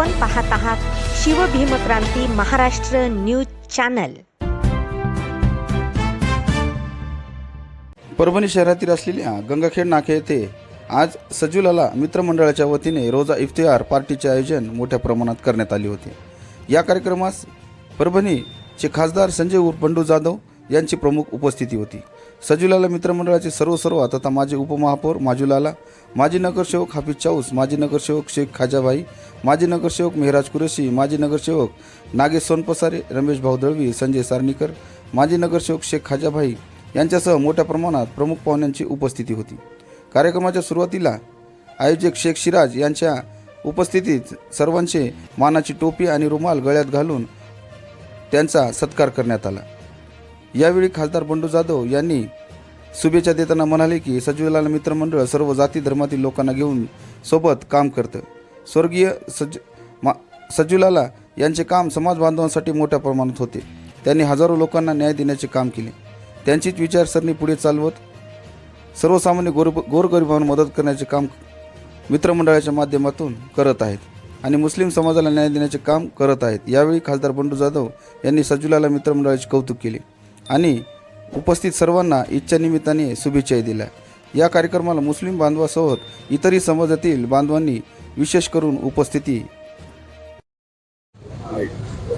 आपण पाहत आहात शिवभीमक्रांती महाराष्ट्र न्यूज चॅनल. परभणी शहरातील असलेल्या गंगाखेड नाके येथे आज सजुलाला मित्रमंडळाच्या वतीने रोजा इफ्तिहार पार्टीचे आयोजन मोठ्या प्रमाणात करण्यात आले होते. या कार्यक्रमास परभणीचे खासदार संजय उर्फ बंडू जाधव यांची प्रमुख उपस्थिती होती. सजुलाला मित्रमंडळाचे सर्व सर्व तथा माजी उपमहापौर माजुलाला माजी नगरसेवक हाफिज चाऊस माजी नगरसेवक शेख खाजाबाई माजी नगरसेवक मेहराज कुरेशी माजी नगरसेवक नागेश सोनपसारे रमेश भाऊ दळवी संजय सारणीकर माजी नगरसेवक शेख खाजाभाई यांच्यासह मोठ्या प्रमाणात प्रमुख पाहुण्यांची उपस्थिती होती. कार्यक्रमाच्या सुरुवातीला आयोजक शेख शिराज यांच्या उपस्थितीत सर्वांचे मानाची टोपी आणि रुमाल गळ्यात घालून त्यांचा सत्कार करण्यात आला. यावेळी खासदार बंडू जाधव यांनी शुभेच्छा देताना म्हणाले की सजीवलाल मित्रमंडळ सर्व जाती धर्मातील लोकांना घेऊन सोबत काम करतं. स्वर्गीय सज मा सजुलाला यांचे काम समाज बांधवांसाठी मोठ्या प्रमाणात होते. त्यांनी हजारो लोकांना न्याय देण्याचे काम केले. त्यांचीच विचारसरणी पुढे चालवत सर्वसामान्य गोर गोरगरिबांना मदत करण्याचे काम मित्रमंडळाच्या माध्यमातून करत आहेत आणि मुस्लिम समाजाला न्याय देण्याचे काम करत आहेत. यावेळी खासदार बंडू जाधव यांनी सजुलाला मित्रमंडळाचे कौतुक केले आणि उपस्थित सर्वांना इच्छानिमित्ताने शुभेच्छाही दिल्या. या कार्यक्रमाला मुस्लिम बांधवासोबत इतरही समाजातील बांधवांनी विशेष करून उपस्थिती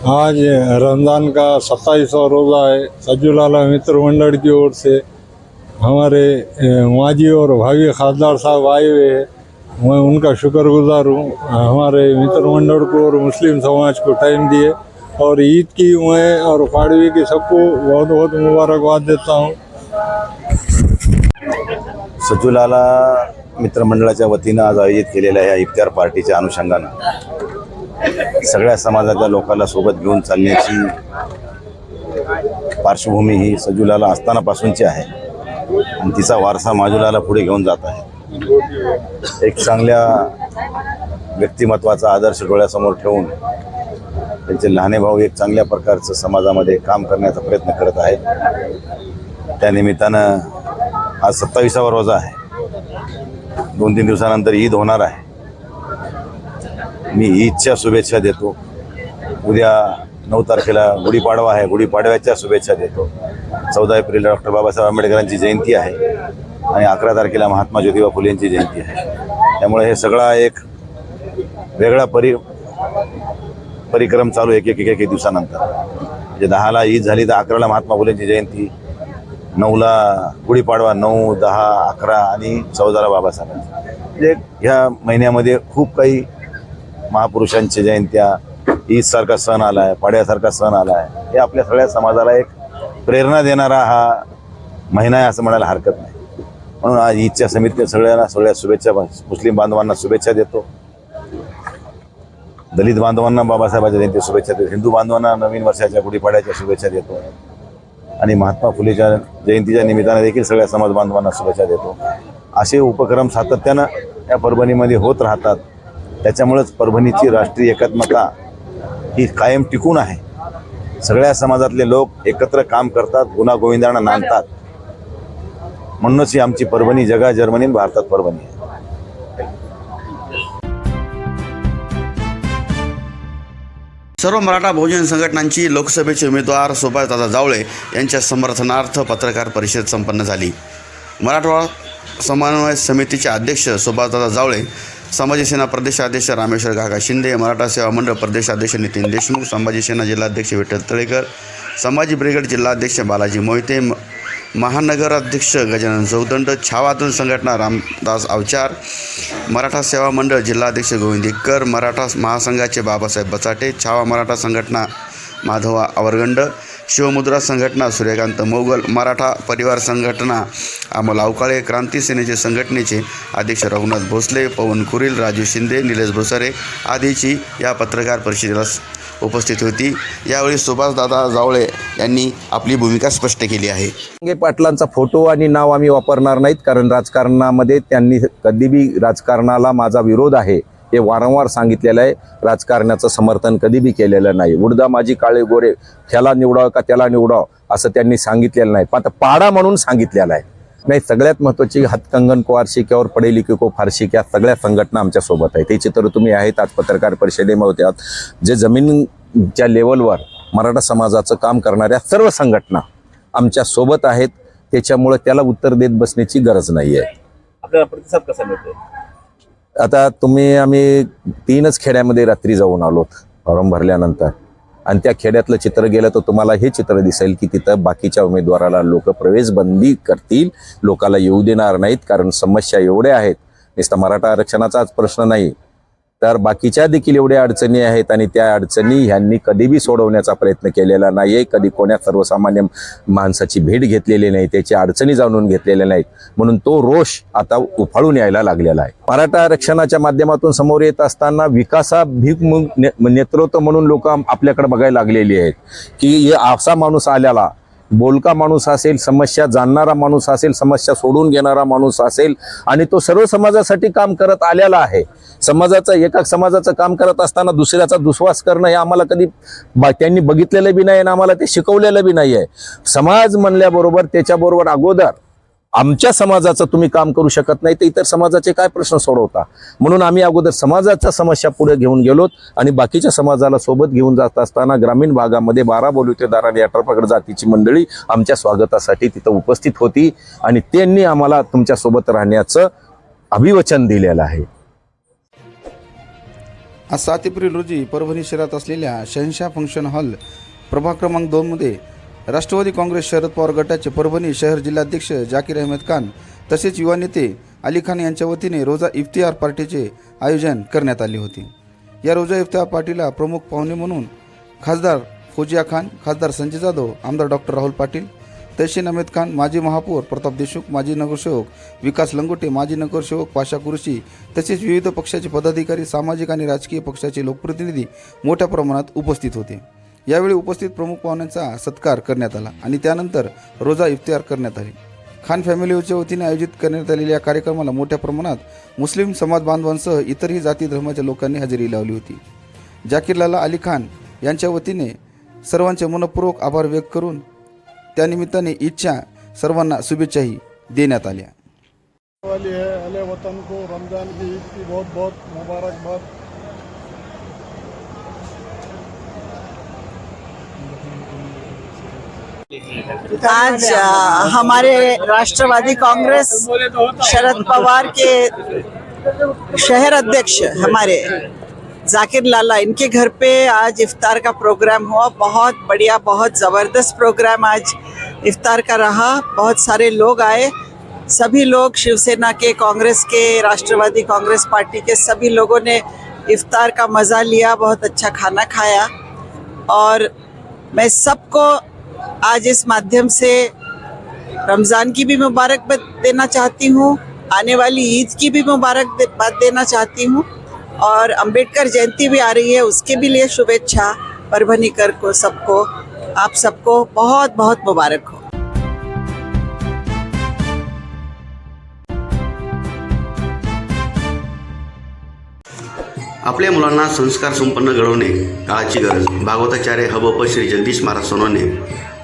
आज रमज़ान का सत्ताईसवा रोज़ा है। सजुलाला मित्र मंडल की ओर से हमारे माजी और भावी खासदार साहब आए हुए हैं। मैं उनका शुक्रगुजार हूँ। हमारे मित्र मंडल को और मुस्लिम समाज को टाइम दिए। और ईद की मैं और पाड़वी की सबको बहुत बहुत मुबारकबाद देता हूँ। सचुलाला मित्रमंडळाच्या वतीनं आज आयोजित केलेल्या या इफ्तार पार्टीच्या अनुषंगानं सगळ्या समाजाच्या लोकांना सोबत घेऊन चालण्याची पार्श्वभूमी ही सजुलाला असतानापासूनची आहे. आणि तिचा वारसा माजुलाला पुढे घेऊन जात आहे. एक चांगल्या व्यक्तिमत्वाचा आदर्श डोळ्यासमोर ठेवून त्यांचे लहाने भाऊ एक चांगल्या प्रकारचं समाजामध्ये काम करण्याचा प्रयत्न करत आहेत. त्या निमित्तानं आज सत्तावीसावा रोजा आहे. दोन तीन दिवसानंतर ईद होणार आहे. मी ईदच्या शुभेच्छा देतो. उद्या नऊ तारखेला गुढीपाडवा आहे. गुढीपाडव्याच्या शुभेच्छा देतो. चौदा एप्रिलला डॉक्टर बाबासाहेब आंबेडकरांची जयंती आहे आणि अकरा तारखेला महात्मा ज्योतिबा फुले यांची जयंती आहे. त्यामुळे हे सगळा एक वेगळा परि परिक्रम चालू एक एक एक एक दिवसानंतर. म्हणजे दहाला ईद झाली तर अकराला महात्मा फुलेंची जयंती नऊला गुढीपाडवा नऊ दहा अकरा आणि चौदाला बाबासाहेबांची म्हणजे ह्या महिन्यामध्ये खूप काही महापुरुषांच्या जयंत्या ईदसारखा सण आला आहे पाड्यासारखा सण आला आहे हे आपल्या सगळ्या समाजाला एक प्रेरणा देणारा हा महिना आहे असं म्हणायला हरकत नाही. म्हणून आज ईदच्या समितीने सगळ्यांना सगळ्या शुभेच्छा मुस्लिम बांधवांना शुभेच्छा देतो. दलित बांधवांना बाबासाहेबांच्या जयंती शुभेच्छा देतो. हिंदू बांधवांना नवीन वर्षाच्या गुढीपाड्याच्या शुभेच्छा देतो. आणि महात्मा फुलेच्या जयंतीच्या निमित्ताने देखील सगळ्या समाज बांधवांना शुभेच्छा देतो. असे उपक्रम सातत्यानं या परभणीमध्ये होत राहतात. त्याच्यामुळंच परभणीची राष्ट्रीय एकात्मता ही कायम टिकून आहे. सगळ्या समाजातले लोक एकत्र काम करतात गुन्हागोविंदांना नांदतात. म्हणूनच ही आमची परभणी जगा जर्मनी भारतात परभणी आहे. सर्व मराठा बहुजन संघटनांची लोकसभेचे उमेदवार सुभाषदादा जावळे यांच्या समर्थनार्थ पत्रकार परिषद संपन्न झाली. मराठवाडा समन्वय समितीचे अध्यक्ष सुभाषदादा जावळे संभाजी सेना प्रदेशाध्यक्ष रामेश्वर काका शिंदे मराठा सेवा मंडळ प्रदेशाध्यक्ष नितीन देशमुख संभाजी सेना जिल्हाध्यक्ष विठ्ठल तळेकर संभाजी ब्रिगेड जिल्हाध्यक्ष बालाजी मोहिते महानगराध्यक्ष गजानन चौदंड छावातून संघटना रामदास अवचार मराठा सेवा मंडळ जिल्हाध्यक्ष गोविंद मराठा महासंघाचे बाबासाहेब बचाटे छावा मराठा संघटना माधवा आवरगंड शिवमुद्रा संघटना सूर्यकांत मोगल मराठा परिवार संघटना अमोल अवकाळे क्रांती सेनेचे संघटनेचे अध्यक्ष रघुनाथ भोसले पवन कुरील राजू शिंदे निलेश भोसारे आदीची या पत्रकार परिषदेला उपस्थित होती. यावेळी सुभाषदादा जावळे यांनी आपली भूमिका स्पष्ट केली आहे. पाटलांचा फोटो आणि नाव आम्ही वापरणार नाहीत कारण राजकारणामध्ये त्यांनी कधीबी राजकारणाला माझा विरोध आहे हे वारंवार सांगितलेलं आहे. राजकारणाचं समर्थन कधी बी केलेलं नाही. उडदा माझी काळे गोरे ह्याला निवडावं का त्याला निवडावं असं त्यांनी सांगितलेलं नाही. पण आता पाडा म्हणून सांगितलेलं आहे. नाही सगळ्यात महत्त्वाची हातकंगन को पढे लिखे को फारशिक या सगळ्या संघटना आमच्यासोबत आहेत. ते चित्र तुम्ही आहेत आज पत्रकार परिषदेमध्ये जे जमीनच्या लेवलवर मराठा समाजाचं काम करणाऱ्या सर्व संघटना आमच्यासोबत आहेत त्याच्यामुळे त्याला उत्तर देत बसण्याची गरज नाही आहे आपल्याला प्रतिसाद कसा मिळतोय आता तुम्ही आम्ही तीनच खेड्यामध्ये रात्री जाऊन आलोत फॉर्म भरल्यानंतर. आणि त्या खेड्यातलं चित्र गेलं तर तुम्हाला हे चित्र दिसेल की तिथं बाकीच्या उमेदवाराला लोक प्रवेश बंदी करतील. लोकाला येऊ देणार नाहीत कारण समस्या एवढ्या आहेत. नुसता मराठा आरक्षणाचाच प्रश्न नाही. तर बाकीच्या देखील एवढ्या अडचणी आहेत आणि त्या अडचणी ह्यांनी कधीबी सोडवण्याचा प्रयत्न केलेला नाही आहे कधी कोण्या सर्वसामान्य माणसाची भेट घेतलेली नाही त्याची अडचणी जाणून घेतलेल्या नाहीत. म्हणून तो रोष आता उफाळून यायला लागलेला आहे. मराठा आरक्षणाच्या माध्यमातून समोर येत असताना विकासाभिमुख ने- नेतृत्व म्हणून लोक आपल्याकडे बघायला लागलेली आहेत की असा माणूस आल्याला बोलका माणूस असेल समस्या जाणणारा माणूस असेल समस्या सोडून घेणारा माणूस असेल आणि तो सर्व समाजासाठी काम करत आलेला आहे. समाजाचं एका समाजाचं काम करत असताना दुसऱ्याचा दुस्वास करणं हे आम्हाला कधी बा- त्यांनी बघितलेलं बी नाही आणि आम्हाला ते शिकवलेलं बी नाही आहे समाज म्हणल्याबरोबर त्याच्याबरोबर अगोदर आमच्या समाजाचं तुम्ही काम करू शकत नाही तर इतर समाजाचे काय प्रश्न सोडवता? म्हणून आम्ही अगोदर समाजाच्या समस्या पुढे घेऊन गेलोत आणि बाकीच्या समाजाला सोबत घेऊन जात असताना ग्रामीण भागामध्ये बारा बोलुतेदार आणि अठरापकड जातीची मंडळी आमच्या स्वागतासाठी तिथं उपस्थित होती आणि त्यांनी आम्हाला तुमच्यासोबत राहण्याचं अभिवचन दिलेलं आहे. आज सात एप्रिल रोजी परभणी शहरात असलेल्या शहनशाह फंक्शन हॉल प्रभाग क्रमांक दोनमध्ये राष्ट्रवादी काँग्रेस शरद पवार गटाचे परभणी शहर जिल्हाध्यक्ष जाकीर अहमद खान तसेच युवा नेते अली खान यांच्या वतीने रोजा इफ्तिहार पार्टीचे आयोजन करण्यात आले होते. या रोजा इफ्तिहार पार्टीला प्रमुख पाहुणे म्हणून खासदार फौजिया खान खासदार संजय जाधव आमदार डॉक्टर राहुल पाटील तहसीन अहमद खान माजी महापौर प्रताप देशमुख माजी नगरसेवक विकास लंगोटे माजी नगरसेवक पाशा कुरशी तसेच विविध पक्षाचे पदाधिकारी सामाजिक आणि राजकीय पक्षाचे लोकप्रतिनिधी मोठ्या प्रमाणात उपस्थित होते. यावेळी उपस्थित प्रमुख पाहुण्यांचा सत्कार करण्यात आला आणि त्यानंतर रोजा इफ्तियार करण्यात आली. खान फॅमिलीच्या वतीने आयोजित करण्यात आलेल्या या कार्यक्रमाला मोठ्या प्रमाणात मुस्लिम समाज बांधवांसह इतरही जाती धर्माच्या लोकांनी हजेरी लावली होती. जाकीरलाला अली खान यांच्या वतीने सर्वांचे मनपूर्वक आभार व्यक्त करून त्यानिमित्ताने इच्छा सर्वांना शुभेच्छाही देण्यात आल्या. वाली है वतन को रमज़ान की ईद की बहुत बहुत मुबारकबाद. आज हमारे राष्ट्रवादी कांग्रेस शरद पवार के शहर अध्यक्ष हमारे जाकिर लाला, इनके घर पे आज इफ्तार का प्रोग्राम हुआ। बहुत बढ़िया, बहुत ज़बरदस्त प्रोग्राम आज इफ्तार का रहा। बहुत सारे लोग आए। सभी लोग, शिवसेना के, कांग्रेस के, राष्ट्रवादी कांग्रेस पार्टी के, सभी लोगों ने इफ्तार का मज़ा लिया, बहुत अच्छा खाना खाया। और मैं सबको आज इस माध्यम से रमज़ान की भी मुबारकबाद देना चाहती हूँ, आने वाली ईद की भी मुबारकबाद देना चाहती हूँ और अंबेडकर जयंती भी आ रही है, उसके भी लिए शुभेच्छा परभनीकर को सबको, आप सबको बहुत बहुत मुबारक हो। आपल्या मुलांना संस्कार संपन्न घडवणे काळाची गरज, भागवताचार्य हबप श्री जगदीश महाराज सोनवणे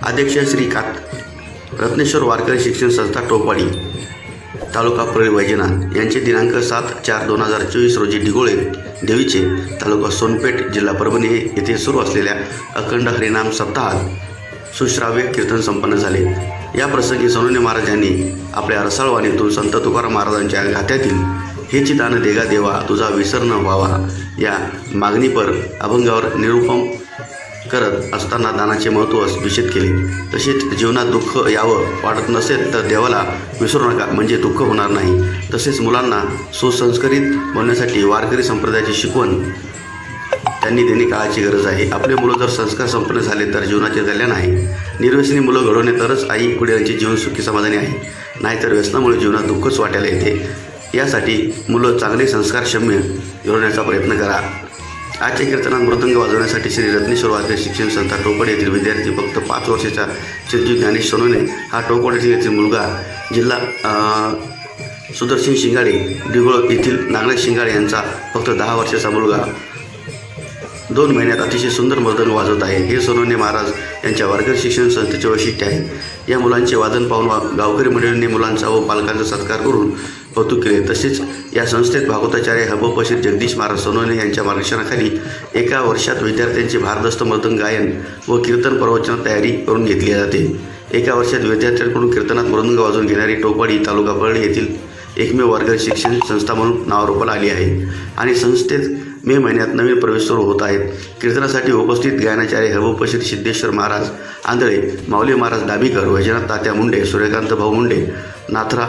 अध्यक्ष श्री कात रत्नेश्वर वारकरी शिक्षण संस्था टोपाडी तालुका परळी वैजनाथ यांचे दिनांक सात चार दोन हजार चोवीस रोजी डिगोळे देवीचे तालुका सोनपेठ जिल्हा परभणी येथे सुरू असलेल्या अखंड हरिनाम सप्ताहात सुश्राव्य कीर्तन संपन्न झाले. या प्रसंगी सोनवणे महाराज यांनी आपल्या रसाळवाणीतून संत तुकाराम महाराजांच्या घात्यातील हे चितान देगा देवा तुझा विसर न व्हावा या मागणीपर अभंगावर निरुपम करत असताना दानाचे महत्त्व विषद केले. तसेच जीवनात दुःख यावं वाटत नसेल तर देवाला विसरू नका म्हणजे दुःख होणार नाही. तसेच मुलांना सुसंस्कारित बनण्यासाठी वारकरी संप्रदायाची शिकवण त्यांनी देणे काळाची गरज आहे. आपले मुलं जर संस्कार संपन्न झाले तर जीवनाचे कल्याण आहे. निर्व्यसनी मुलं घडवणे तरच आई वडिलांचे जीवन सुखी समाधानी आहे. नाहीतर व्यसनामुळे जीवनात दुःखच वाटायला येते. यासाठी मुलं चांगले संस्कारक्षम्य घडवण्याचा प्रयत्न करा. आजच्या कीर्तनात मृदंग वाजवण्यासाठी श्री रत्नेश्वर वारकरी शिक्षण संस्था टोपड येथील विद्यार्थी फक्त पाच वर्षाचा चिरंजीव ज्ञानेश सोनवणे हा टोपड येथील मुलगा जिल्हा सुदर्शन शिंगाडे डिगोळ येथील नागनाथ शिंगाडे यांचा फक्त दहा वर्षाचा मुलगा. दोन महिन्यात अतिशय सुंदर मृदंग वाजवत आहे. हे सोनवणे महाराज यांच्या वारकरी शिक्षण संस्थेचे वैशिष्ट्य आहे. या मुलांचे वादन पाहून वा- गावकरी मंडळींनी मुलांचा व पालकांचा सत्कार करून कौतुक. केले तसेच या संस्थेत भागवताचार्य हबोपशीर जगदीश महाराज सोनवणे यांच्या मार्गदर्शनाखाली एका वर्षात विद्यार्थ्यांचे भारदस्त मृदंग गायन व कीर्तन प्रवचन तयारी करून घेतली जाते. एका वर्षात विद्यार्थ्यांकडून कीर्तनात मृदंग वाजवून घेणारी टोपाडी तालुका परळी येथील एकमेव वर्ग शिक्षण संस्था म्हणून नावारूपाला आली आहे आणि संस्थेत मे महिन्यात नवीन प्रवेश सुरू होत आहेत. कीर्तनासाठी उपस्थित गायनाचार्य हबोपशीर सिद्धेश्वर महाराज आंधळे माऊली महाराज डाबीकर वैजनाथ तात्या मुंडे सूर्यकांत भाऊ मुंडे नाथरा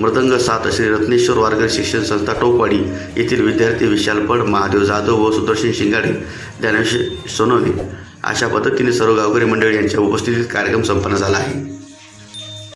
मृदंग सात श्री रत्नेश्वर वारकरी शिक्षण संस्था टोकवाडी येथील विद्यार्थी विशाल पड महादेव जाधव व सुदर्शन शिंगाडे ज्ञानेश सोनवणे अशा पद्धतीने सर्व गावकरी मंडळी यांच्या उपस्थितीत कार्यक्रम संपन्न झाला आहे.